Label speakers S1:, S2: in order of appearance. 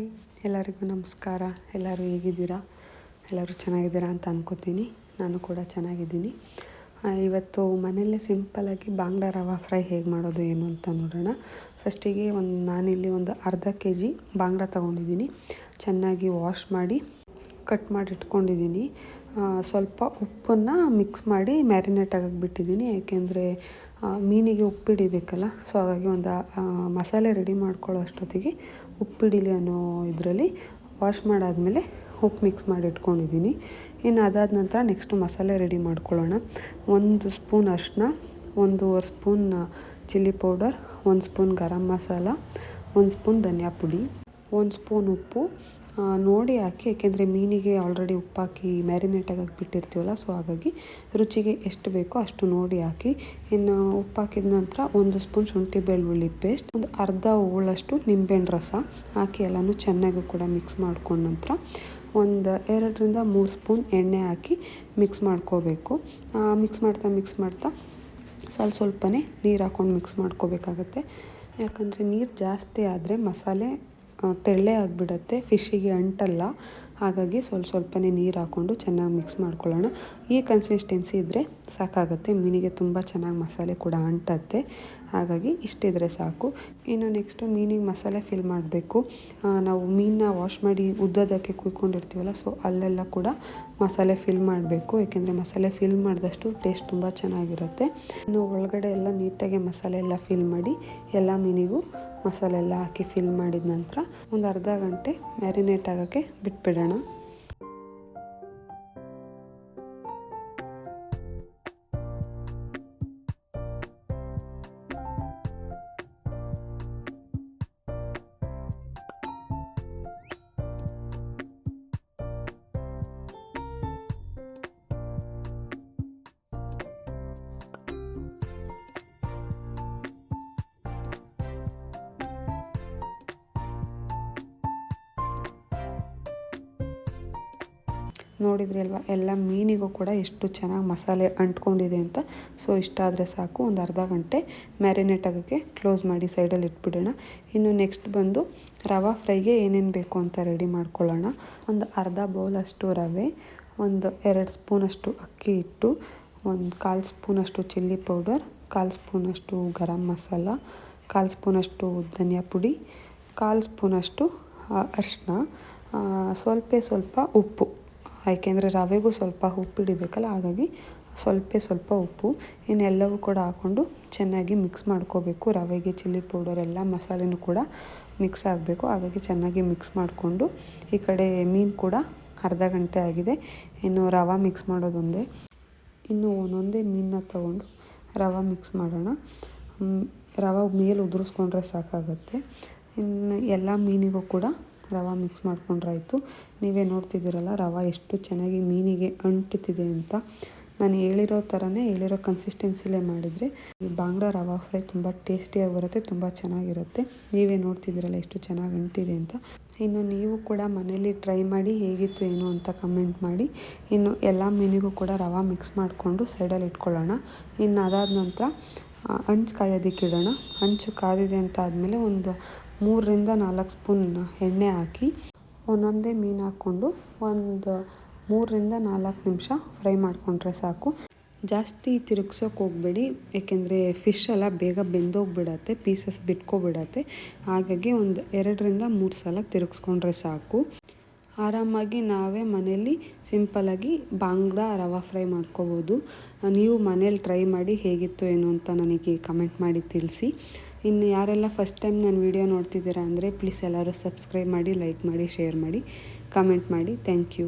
S1: Hi, ಎಲ್ಲರಿಗೂ ನಮಸ್ಕಾರ. ಎಲ್ಲರೂ ಹೇಗಿದ್ದೀರಾ? ಎಲ್ಲರೂ ಚೆನ್ನಾಗಿದ್ದೀರಾ ಅಂತ ಅನ್ಕೋತೀನಿ. ನಾನು ಕೂಡ ಚೆನ್ನಾಗಿದ್ದೀನಿ. ಇವತ್ತು ಮನೆಯಲ್ಲೇ ಸಿಂಪಲಾಗಿ ಬಾಂಗ್ಡ ರವಾ ಫ್ರೈ ಹೇಗೆ ಮಾಡೋದು, ಏನು ಅಂತ ನೋಡೋಣ. ಫಸ್ಟಿಗೆ ಒಂದು ನಾನಿಲ್ಲಿ ಒಂದು ಅರ್ಧ ಕೆ ಜಿ ಬಾಂಗ್ಡಾ ತೊಗೊಂಡಿದ್ದೀನಿ. ಚೆನ್ನಾಗಿ ವಾಶ್ ಮಾಡಿ ಕಟ್ ಮಾಡಿ ಇಟ್ಕೊಂಡಿದ್ದೀನಿ. ಸ್ವಲ್ಪ ಉಪ್ಪನ್ನು ಮಿಕ್ಸ್ ಮಾಡಿ ಮ್ಯಾರಿನೇಟ್ ಆಗಕ್ಕೆ ಬಿಟ್ಟಿದ್ದೀನಿ ಏಕೆಂದರೆ ಮೀನಿಗೆ ಉಪ್ಪಿಡಿಬೇಕಲ್ಲ ಸೊ ಹಾಗಾಗಿ ಒಂದು ಮಸಾಲೆ ರೆಡಿ ಮಾಡ್ಕೊಳ್ಳೋ ಅಷ್ಟೊತ್ತಿಗೆ ಉಪ್ಪಿಡಿಲಿ ಅನ್ನೋ ಇದರಲ್ಲಿ ವಾಶ್ ಮಾಡಾದಮೇಲೆ ಉಪ್ಪು ಮಿಕ್ಸ್ ಮಾಡಿ ಇಟ್ಕೊಂಡಿದ್ದೀನಿ. ಇನ್ನು ಅದಾದ ನಂತರ ನೆಕ್ಸ್ಟ್ ಮಸಾಲೆ ರೆಡಿ ಮಾಡ್ಕೊಳ್ಳೋಣ. ಒಂದು ಸ್ಪೂನ್ ಅರಿಶಿನ, ಒಂದೂವರೆ ಸ್ಪೂನ್ ಚಿಲ್ಲಿ ಪೌಡರ್ ಒಂದು ಸ್ಪೂನ್ ಗರಂ ಮಸಾಲ, ಒಂದು ಸ್ಪೂನ್ ಧನಿಯಾ ಪುಡಿ, ಒಂದು ಸ್ಪೂನ್ ಉಪ್ಪು ನೋಡಿ ಹಾಕಿ ಏಕೆಂದರೆ ಮೀನಿಗೆ ಆಲ್ರೆಡಿ ಉಪ್ಪಾಕಿ ಮ್ಯಾರಿನೇಟಾಗಿ ಮ್ಯಾರಿನೇಟ್ ಆಗಕ್ಕೆ ಬಿಟ್ಟಿರ್ತೀವಲ್ಲ ಸೊ ಹಾಗಾಗಿ ರುಚಿಗೆ ಎಷ್ಟು ಬೇಕೋ ಅಷ್ಟು ನೋಡಿ ಹಾಕಿ. ಇನ್ನು ಉಪ್ಪಾಕಿದ ನಂತರ ಒಂದು ಸ್ಪೂನ್ ಶುಂಠಿ ಬೆಳ್ಳುಳ್ಳಿ ಪೇಸ್ಟ್ ಒಂದು ಅರ್ಧ ಹೋಳಷ್ಟು ನಿಂಬೆಹಣ್ಣು ರಸ ಹಾಕಿ ಎಲ್ಲನೂ ಚೆನ್ನಾಗಿ ಕೂಡ ಮಿಕ್ಸ್ ಮಾಡ್ಕೊಂಡ ನಂತರ ಒಂದು ಎರಡರಿಂದ ಮೂರು ಸ್ಪೂನ್ ಎಣ್ಣೆ ಹಾಕಿ ಮಿಕ್ಸ್ ಮಾಡ್ಕೋಬೇಕು. ಮಿಕ್ಸ್ ಮಾಡ್ತಾ ಮಿಕ್ಸ್ ಮಾಡ್ತಾ ಸ್ವಲ್ಪ ಸ್ವಲ್ಪನೇ ನೀರು ಹಾಕ್ಕೊಂಡು ಮಿಕ್ಸ್ ಮಾಡ್ಕೋಬೇಕಾಗತ್ತೆ. ಯಾಕಂದರೆ ನೀರು ಜಾಸ್ತಿ ಆದರೆ ಮಸಾಲೆ ತೆಳ್ಳೆ ಆಗಿಬಿಡತ್ತೆ ಫಿಶ್ಶಿಗೆ ಅಂಟಲ್ಲ. ಹಾಗಾಗಿ ಸ್ವಲ್ಪ ಸ್ವಲ್ಪನೇ ನೀರು ಹಾಕ್ಕೊಂಡು ಚೆನ್ನಾಗಿ ಮಿಕ್ಸ್ ಮಾಡ್ಕೊಳ್ಳೋಣ. ಈ ಕನ್ಸಿಸ್ಟೆನ್ಸಿ ಇದ್ದರೆ ಸಾಕಾಗುತ್ತೆ. ಮೀನಿಗೆ ತುಂಬ ಚೆನ್ನಾಗಿ ಮಸಾಲೆ ಕೂಡ ಅಂಟತ್ತೆ. ಹಾಗಾಗಿ ಇಷ್ಟಿದ್ರೆ ಸಾಕು. ಇನ್ನು ನೆಕ್ಸ್ಟು ಮೀನಿಗೆ ಮಸಾಲೆ ಫಿಲ್ ಮಾಡಬೇಕು. ನಾವು ಮೀನನ್ನ ವಾಶ್ ಮಾಡಿ ಉದ್ದೋದಕ್ಕೆ ಕುಯ್ಕೊಂಡಿರ್ತೀವಲ್ಲ ಸೊ ಅಲ್ಲೆಲ್ಲ ಕೂಡ ಮಸಾಲೆ ಫಿಲ್ ಮಾಡಬೇಕು. ಏಕೆಂದರೆ ಮಸಾಲೆ ಫಿಲ್ ಮಾಡಿದಷ್ಟು ಟೇಸ್ಟ್ ತುಂಬ ಚೆನ್ನಾಗಿರುತ್ತೆ. ಇನ್ನು ಒಳಗಡೆ ಎಲ್ಲ ನೀಟಾಗಿ ಮಸಾಲೆ ಎಲ್ಲ ಫಿಲ್ ಮಾಡಿ ಎಲ್ಲ ಮೀನಿಗೂ ಮಸಾಲೆ ಎಲ್ಲ ಹಾಕಿ ಫಿಲ್ ಮಾಡಿದ ನಂತರ ಒಂದು ಅರ್ಧ ಗಂಟೆ ಮ್ಯಾರಿನೇಟ್ ಆಗೋಕ್ಕೆ ಬಿಟ್ಬಿಡೋಣ. Carmo. ನೋಡಿದ್ರಿ ಅಲ್ವಾ? ಎಲ್ಲ ಮೀನಿಗೂ ಕೂಡ ಎಷ್ಟು ಚೆನ್ನಾಗಿ ಮಸಾಲೆ ಅಂಟ್ಕೊಂಡಿದೆ ಅಂತ. ಸೊ ಇಷ್ಟಾದರೆ ಸಾಕು. ಒಂದು ಅರ್ಧ ಗಂಟೆ ಮ್ಯಾರಿನೇಟ್ ಆಗೋಕ್ಕೆ ಕ್ಲೋಸ್ ಮಾಡಿ ಸೈಡಲ್ಲಿ ಇಟ್ಬಿಡೋಣ. ಇನ್ನು ನೆಕ್ಸ್ಟ್ ಬಂದು ರವಾ ಫ್ರೈಗೆ ಏನೇನು ಬೇಕು ಅಂತ ರೆಡಿ ಮಾಡ್ಕೊಳ್ಳೋಣ. ಒಂದು ಅರ್ಧ ಬೌಲಷ್ಟು ರವೆ, ಒಂದು ಎರಡು ಸ್ಪೂನಷ್ಟು ಅಕ್ಕಿ ಹಿಟ್ಟು, ಒಂದು ಕಾಲು ಸ್ಪೂನಷ್ಟು ಚಿಲ್ಲಿ ಪೌಡರ್ ಕಾಲು ಸ್ಪೂನಷ್ಟು ಗರಂ ಮಸಾಲ, ಕಾಲು ಸ್ಪೂನಷ್ಟು ಧನಿಯಾ ಪುಡಿ, ಕಾಲು ಸ್ಪೂನಷ್ಟು ಅರಿಶಿನ ಸ್ವಲ್ಪ ಸ್ವಲ್ಪ ಉಪ್ಪು. ಯಾಕೆಂದರೆ ರವೆಗೂ ಸ್ವಲ್ಪ ಉಪ್ಪು ಹಿಡಿಬೇಕಲ್ಲ, ಹಾಗಾಗಿ ಸ್ವಲ್ಪ ಸ್ವಲ್ಪ ಉಪ್ಪು, ಇನ್ನೆಲ್ಲವೂ ಕೂಡ ಹಾಕ್ಕೊಂಡು ಚೆನ್ನಾಗಿ ಮಿಕ್ಸ್ ಮಾಡ್ಕೋಬೇಕು. ರವೆಗೆ ಚಿಲ್ಲಿ ಪೌಡರ್ ಎಲ್ಲ ಮಸಾಲೆನೂ ಕೂಡ ಮಿಕ್ಸ್ ಆಗಬೇಕು. ಹಾಗಾಗಿ ಚೆನ್ನಾಗಿ ಮಿಕ್ಸ್ ಮಾಡಿಕೊಂಡು ಈ ಕಡೆ ಮೀನು ಕೂಡ ಅರ್ಧ ಗಂಟೆ ಆಗಿದೆ. ಇನ್ನು ರವೆ ಮಿಕ್ಸ್ ಮಾಡೋದೊಂದೇ. ಇನ್ನು ಒಂದೊಂದೇ ಮೀನನ್ನ ತೊಗೊಂಡು ರವೆ ಮಿಕ್ಸ್ ಮಾಡೋಣ. ರವೆ ಮೇಲೆ ಉದುರಿಸ್ಕೊಂಡ್ರೆ ಸಾಕಾಗುತ್ತೆ. ಇನ್ನು ಎಲ್ಲ ಮೀನಿಗೂ ಕೂಡ ರವೆ ಮಿಕ್ಸ್ ಮಾಡ್ಕೊಂಡ್ರಾಯ್ತು. ನೀವೇ ನೋಡ್ತಿದ್ದೀರಲ್ಲ, ರವೆ ಎಷ್ಟು ಚೆನ್ನಾಗಿ ಮೀನಿಗೆ ಅಂಟುತ್ತಿದೆ ಅಂತ. ನಾನು ಹೇಳಿರೋ ಥರನೇ ಹೇಳಿರೋ ಕನ್ಸಿಸ್ಟೆನ್ಸಿಲೇ ಮಾಡಿದರೆ ಈ ಬಾಂಗ್ಡಾ ರವಾ ಫ್ರೈ ತುಂಬ ಟೇಸ್ಟಿಯಾಗಿ ಬರುತ್ತೆ, ತುಂಬ ಚೆನ್ನಾಗಿರುತ್ತೆ. ನೀವೇ ನೋಡ್ತಿದ್ದೀರಲ್ಲ ಎಷ್ಟು ಚೆನ್ನಾಗಿ ಅಂಟಿದೆ ಅಂತ. ಇನ್ನು ನೀವು ಕೂಡ ಮನೇಲಿ ಟ್ರೈ ಮಾಡಿ ಹೇಗಿತ್ತು, ಏನು ಅಂತ ಕಮೆಂಟ್ ಮಾಡಿ. ಇನ್ನು ಎಲ್ಲ ಮೀನಿಗೂ ಕೂಡ ರವೆ ಮಿಕ್ಸ್ ಮಾಡಿಕೊಂಡು ಸೈಡಲ್ಲಿ ಇಟ್ಕೊಳ್ಳೋಣ. ಇನ್ನು ಅದಾದ ನಂತರ ಹಂಚು ಕಾಯೋದಕ್ಕೆ ಇಡೋಣ. ಹಂಚು ಕಾದಿದೆ ಅಂತ ಆದಮೇಲೆ ಒಂದು ಮೂರರಿಂದ ನಾಲ್ಕು ಸ್ಪೂನ್ ಎಣ್ಣೆ ಹಾಕಿ ಒಂದೊಂದೇ ಮೀನು ಹಾಕ್ಕೊಂಡು ಒಂದು ಮೂರರಿಂದ ನಾಲ್ಕು ನಿಮಿಷ ಫ್ರೈ ಮಾಡಿಕೊಂಡ್ರೆ ಸಾಕು. ಜಾಸ್ತಿ ತಿರುಗ್ಸೋಕೆ ಹೋಗಬೇಡಿ ಏಕೆಂದರೆ ಫಿಶ್ ಎಲ್ಲ ಬೇಗ ಬೆಂದೋಗ್ಬಿಡತ್ತೆ ಪೀಸಸ್ ಬಿಟ್ಕೊಬಿಡತ್ತೆ. ಹಾಗಾಗಿ ಒಂದು ಎರಡರಿಂದ ಮೂರು ಸಲ ತಿರುಗಿಸ್ಕೊಂಡ್ರೆ ಸಾಕು. ಆರಾಮಾಗಿ ನಾವೇ ಮನೇಲಿ ಸಿಂಪಲಾಗಿ ಬಾಂಗ್ಡಾ ರವಾ ಫ್ರೈ ಮಾಡ್ಕೋಬೋದು. ನೀವು ಮನೇಲಿ ಟ್ರೈ ಮಾಡಿ ಹೇಗಿತ್ತು, ಏನು ಅಂತ ನನಗೆ ಕಮೆಂಟ್ ಮಾಡಿ ತಿಳಿಸಿ. ಇನ್ನು ಯಾರೆಲ್ಲ ಫಸ್ಟ್ ಟೈಮ್ ನನ್ನ ವಿಡಿಯೋ ನೋಡ್ತಿದ್ದೀರಾ ಅಂದರೆ ಪ್ಲೀಸ್ ಎಲ್ಲರೂ ಸಬ್ಸ್ಕ್ರೈಬ್ ಮಾಡಿ ಲೈಕ್ ಮಾಡಿ ಶೇರ್ ಮಾಡಿ ಕಮೆಂಟ್ ಮಾಡಿ. Thank you